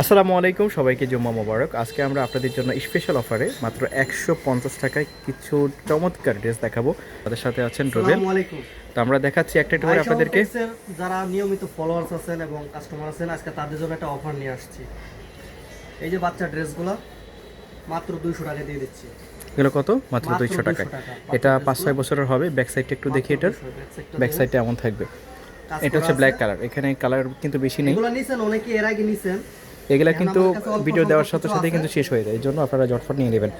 আসসালামু আলাইকুম সবাইকে জুম্মা মোবারক। আজকে আমরা আপনাদের জন্য স্পেশাল অফারে মাত্র একশো পঞ্চাশ টাকায় কিছু চমৎকার ড্রেস দেখাবো। তাদের সাথে আছেন রুবেল। তো আমরা দেখাচ্ছি একটা একটা করে আপনাদেরকে। যারা নিয়মিত ফলোয়ার্স আছেন এবং কাস্টমার আছেন আজকে তাদের জন্য একটা অফার নিয়ে আসছি। এই যে বাচ্চা ড্রেসগুলো মাত্র দুইশো টাকা দিয়ে দিচ্ছি। এগুলো কত? মাত্র দুইশো টাকায়। টাকা। এটা পাঁচ ছয় বছরের হবে ব্যাক সাইডটা একটু দেখি এটার ব্যাক সাইডটা এমন থাকবে। এটা হচ্ছে ব্ল্যাক কালার এখানে কালার কিন্তু বেশি নেই। এগুলো নিছেন অনেকে এর আগে নিছেন। এগুলা কিন্তু কাছে অল্প ভিডিও দেওয়ার সাথে সাথে কিন্তু শেষ হয়ে যায় এই জন্য আপনারা জটফট নিয়ে নেবেন।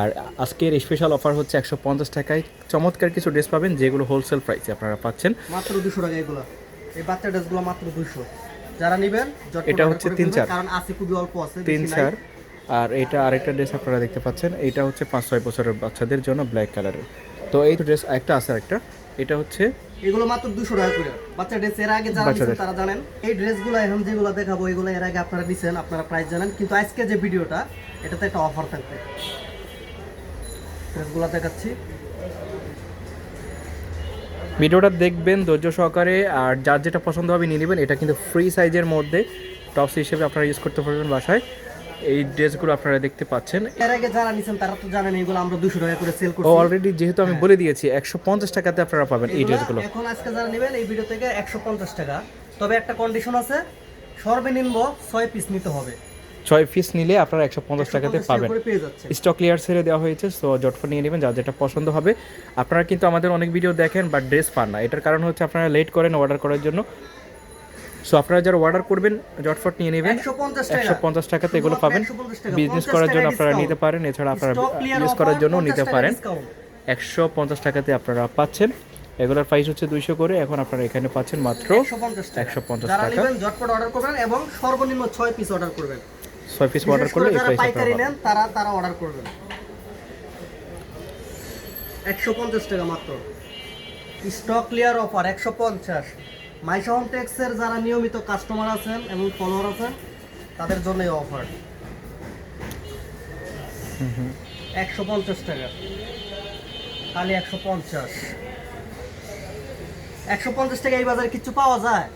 আর আজকের স্পেশাল অফার হচ্ছে একশো পঞ্চাশ টাকায়। চমৎকার কিছু ড্রেস পাবেন যেগুলো হোলসেল প্রাইসে আপনারা পাচ্ছেন। মাত্র দুশো টাকা এগুলো। এই বাচ্চা ড্রেসগুলো মাত্র দুশো। যারা নিবেন এটা হচ্ছে তিন চার। কারণ আছে খুবই অল্প আছে তিন চার। আর এটা আরেকটা ড্রেস আপনারা দেখতে পাচ্ছেন এটা হচ্ছে পাঁচ ছয় বছরের বাচ্চাদের জন্য ব্ল্যাক কালারের তো এই ড্রেস একটা আছে আরেকটা। এটা হচ্ছে এগুলো মাত্র দুশো টাকা করে। বাচ্চা ড্রেস এর আগে যারা নিছেন তারা জানেন। এই ড্রেসগুলো এখন যেগুলো দেখাবো এগুলো এর আগে আপনারা নিছেন আপনারা প্রাইস জানেন। কিন্তু আজকে যে ভিডিওটা এটাতে একটা অফার থাকবে। ড্রেসগুলো দেখাচ্ছি। ভিডিওটা দেখবেন ধৈর্য সহকারে আর যার যেটা পছন্দ হবে নিয়ে নেবেন। এটা কিন্তু ফ্রি সাইজের মধ্যে টপস হিসেবে আপনারা ইউজ করতে পারবেন বাসায়। এই ড্রেসগুলো আপনারা দেখতে পাচ্ছেন। এর আগে যারা নিছেন তারা তো জানেন এগুলো আমরা দুশো টাকা করে সেল করছি। অলরেডি যেহেতু আমি বলে দিয়েছি একশো পঞ্চাশ টাকাতে আপনারা পাবেন এই ড্রেসগুলো। এখন আজকে যারা নেবেন এই ভিডিও থেকে একশো পঞ্চাশ টাকা। তবে একটা কন্ডিশন আছে সর্বনিম্ন ছয় পিস নিতে হবে। ছয় পিস নিলে আপনারা একশো পঞ্চাশ টাকাতে পাবেন। স্টক ক্লিয়ার ছেড়ে দেওয়া হয়েছে সো জটফট নিয়ে নেবেন যার যেটা পছন্দ হবে। আপনারা কিন্তু আমাদের অনেক ভিডিও দেখেন বাট ড্রেস পান না। এটার কারণ হচ্ছে আপনারা লেট করেন অর্ডার করার জন্য। সো আপনারা যারা অর্ডার করবেন জটফট নিয়ে নেবেন। একশো পঞ্চাশ টাকা। একশো পঞ্চাশ টাকাতে এগুলো পাবেন। বিজনেস করার জন্য আপনারা নিতে পারেন। এছাড়া আপনারা ইউজ করার জন্য নিতে পারেন। একশো পঞ্চাশ টাকাতে আপনারা পাচ্ছেন। এগুলোর প্রাইস হচ্ছে দুইশো করে। এখন আপনারা এখানে পাচ্ছেন মাত্র 150 টাকা। 150 যারা টাকা। নেবেন ঝটপট অর্ডার করবেন এবং সর্বনিম্ন ছয় পিস অর্ডার করবেন। ছয় পিস অর্ডার করলে এই প্রাইস পাইকারি নেন তারা তারা অর্ডার করবেন। একশো পঞ্চাশ টাকা মাত্র। স্টক ক্লিয়ার অফার একশো পঞ্চাশ। মাইশা হোম টেক্সের যারা নিয়মিত কাস্টমার আছেন এবং ফলোয়ার আছেন তাদের জন্য এই অফার একশো পঞ্চাশ টাকা। খালি একশো পঞ্চাশ। একশো পঞ্চাশ টাকা এই বাজারে কিচ্ছু পাওয়া যায়?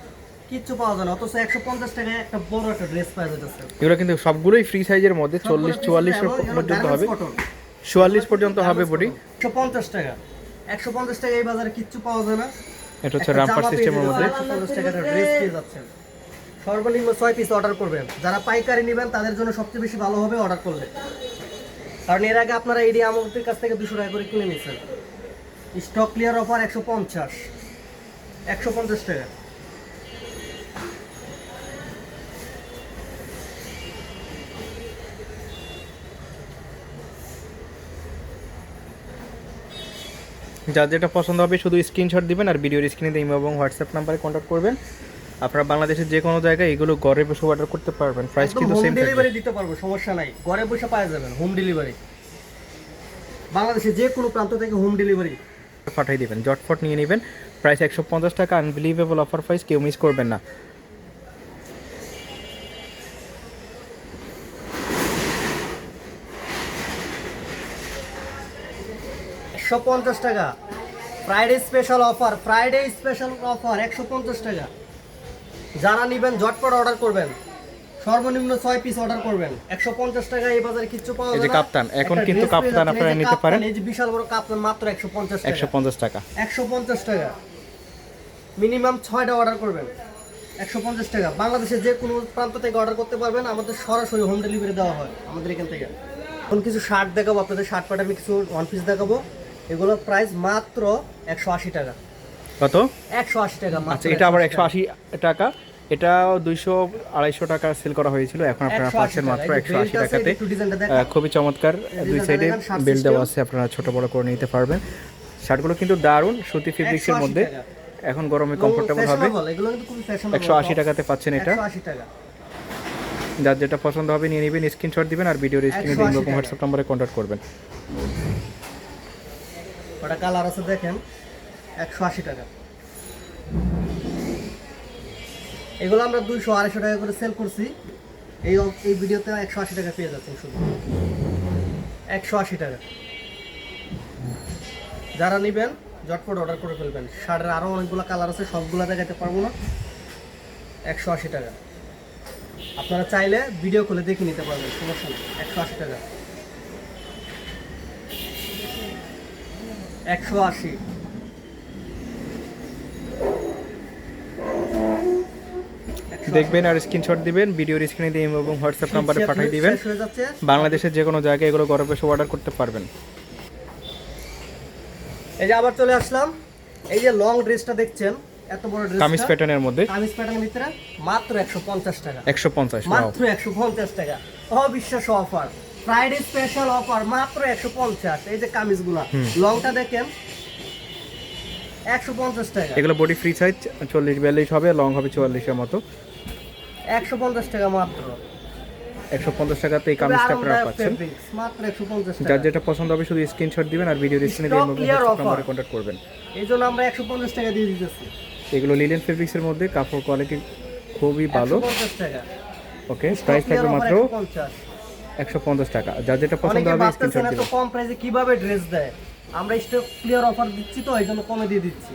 কিচ্ছু পাওয়া যায় না অথচ একশো পঞ্চাশ টাকায় একটা বড় একটা ড্রেস পাওয়া যাচ্ছে এগুলো কিন্তু সবগুলোই ফ্রি সাইজের মধ্যে চল্লিশ চুয়াল্লিশ পর্যন্ত হবে। চুয়াল্লিশ পর্যন্ত হবে বডি। একশো পঞ্চাশ টাকা। একশো পঞ্চাশ টাকা এই বাজারে কিচ্ছু পাওয়া যায় না। এটা হচ্ছে রামপার সিস্টেমের মধ্যে। যাবেন, 150 টাকার ড্রেস পেয়ে যাচ্ছেন। সর্বনিম্ন ছয় পিস অর্ডার করবেন। যারা পাইকারি নেবেন তাদের জন্য সবচেয়ে বেশি ভালো হবে অর্ডার করলে। কারণ এর আগে আপনারা এডি আমাদের কাছ থেকে দুশো টাকা করে কিনে নিয়েছেন। স্টক ক্লিয়ার অফার একশো পঞ্চাশ। একশো পঞ্চাশ টাকা। যার যেটা পছন্দ হবে শুধু স্ক্রিনশট দিবেন আর ভিডিওর স্ক্রিনে ইমো এবং হোয়াটসঅ্যাপ নাম্বারে কন্ট্যাক্ট করবেন। আপনারা বাংলাদেশের যে কোনো জায়গায় এগুলো ঘরে বসে অর্ডার করতে পারবেন। প্রাইস কিন্তু সেম ডেলিভারি দিতে পারব সমস্যা নাই। ঘরে বসে পাওয়া যাবেন হোম ডেলিভারি বাংলাদেশে যে কোনো প্রান্ত থেকে হোম ডেলিভারি পাঠিয়ে দিবেন জটফট নিয়ে নেবেন। প্রাইস একশো পঞ্চাশ টাকা আনবিলিভেবল অফার প্রাইস কেউ মিস করবেন না। একশো পঞ্চাশ টাকা। Friday special offer Friday special offer একশো পঞ্চাশ টাকা। যারা নেবেন ঝটপট অর্ডার করবেন। সর্বনিম্ন ছয় পিস অর্ডার করবেন। একশো পঞ্চাশ টাকা এই বাজারে কিচ্ছু পাওয়া যায় কাপ্তান, এখন কিন্তু কাপ্তান আপনারা নিতে পারেন। এই যে বিশাল বড় কাপ্তান মাত্র একশো পঞ্চাশ একশো টাকা পঞ্চাশ টাকা। একশো পঞ্চাশ টাকা। মিনিমাম ছয়টা অর্ডার করবেন। একশো পঞ্চাশ টাকা। বাংলাদেশে যে কোনো প্রান্ত থেকে অর্ডার করতে পারবেন। আমাদের সরাসরি হোম ডেলিভারি দেওয়া হয় আমাদের এখান থেকে। এখন কিছু শার্ট দেখাবো আপনাদের শার্ট প্যাটার্ন কিছু ওয়ান পিস দেখাবো। এগুলোর প্রাইস মাত্র একশো আশি টাকা কত একশো আশি টাকা আচ্ছা এটা আবার একশো আশি টাকা এটা দুইশো আড়াইশো টাকা সেল করা হয়েছিল এখন আপনারা 180 পাচ্ছেন মাত্র একশো আশি টাকাতে খুবই চমৎকার দুই সাইডে বেল্ট দেওয়া আছে আপনারা ছোট বড় করে নিতে পারবেন শার্টগুলো কিন্তু দারুণ সুতি ফেব্রিক্সের 180 মধ্যে এখন গরমে কমফোর্টেবল হবে একশো আশি টাকাতে পাচ্ছেন এটা যার যেটা পছন্দ হবে নিয়ে নেবেন স্ক্রিনশট দিবেন আর ভিডিওর স্ক্রিনে 180 দিন হোয়াটসঅ্যাপ নম্বরে কন্ট্যাক্ট করবেন ওটা কালার আছে দেখেন, একশো আশি টাকা। এগুলো আমরা দুইশো আড়াইশো টাকা করে সেল করছি। এই এই ভিডিওতে একশো আশি টাকা পেয়ে যাচ্ছেন শুধু। একশো আশি টাকা। যারা নেবেন, ঝটপট অর্ডার করে ফেলবেন। শার্টের আরও অনেকগুলো কালার আছে, সবগুলো দেখাতে পারব না। একশো আশি টাকা। আপনারা চাইলে ভিডিও করে দেখে নিতে পারবেন, সমস্যা নেই। একশো আশি টাকা। একশো আশি। দেখবেন আর স্ক্রিনশট দিবেন ভিডিওর স্ক্রিনে দিয়ে এবং হোয়াটসঅ্যাপ নাম্বারে পাঠিয়ে দিবেন। বাংলাদেশের যে কোনো জায়গায় এগুলো ঘরে বসে অর্ডার করতে পারবেন। এই যে আবার চলে আসলাম। এই যে লং ড্রেসটা দেখছেন এত বড় ড্রেস কামিজ প্যাটার্নের মধ্যে। কামিজ প্যাটার্নের ভিতরে মাত্র একশো পঞ্চাশ টাকা। একশো পঞ্চাশ মাত্র একশো পঞ্চাশ টাকা। অবিশ্বাস অফার ফ্রাইডে স্পেশাল অফার মাত্র একশো পঞ্চাশ এই যে কামিজগুলা। লংটা দেখেন একশো পঞ্চাশ টাকা। এগুলো বডি ফ্রি সাইজ চল্লিশ বিয়াল্লিশ হবে লং হবে চুয়াল্লিশের মতো। একশো পঞ্চাশ টাকা মাত্র। একশো পঞ্চাশ টাকাতে এই কামিজটা আপনারা পাচ্ছেন। মাত্র যার যেটা পছন্দ হবে শুধু স্ক্রিনশট দিবেন আর ভিডিওর স্ক্রিনে দিয়ে। নাম্বারে কন্ট্যাক্ট করবেন। এই জন্য আমরা একশো পঞ্চাশ টাকা দিয়ে দিতেছি। এগুলো লিলেন ফেব্রিক্সের মধ্যে কাপড় কোয়ালিটি খুবই ভালো। পঞ্চাশ টাকা। ওকে প্রাইস থাকবে মাত্র পঞ্চাশ। একশো পঞ্চাশ টাকা। যা যেটা পছন্দ হবে স্ক্রিনশট দিবেন কম প্রাইসে কীভাবে ড্রেস দেয়? আমরা স্টক ক্লিয়ার অফার দিচ্ছি তো এই জন্য কমে দিয়ে দিচ্ছি।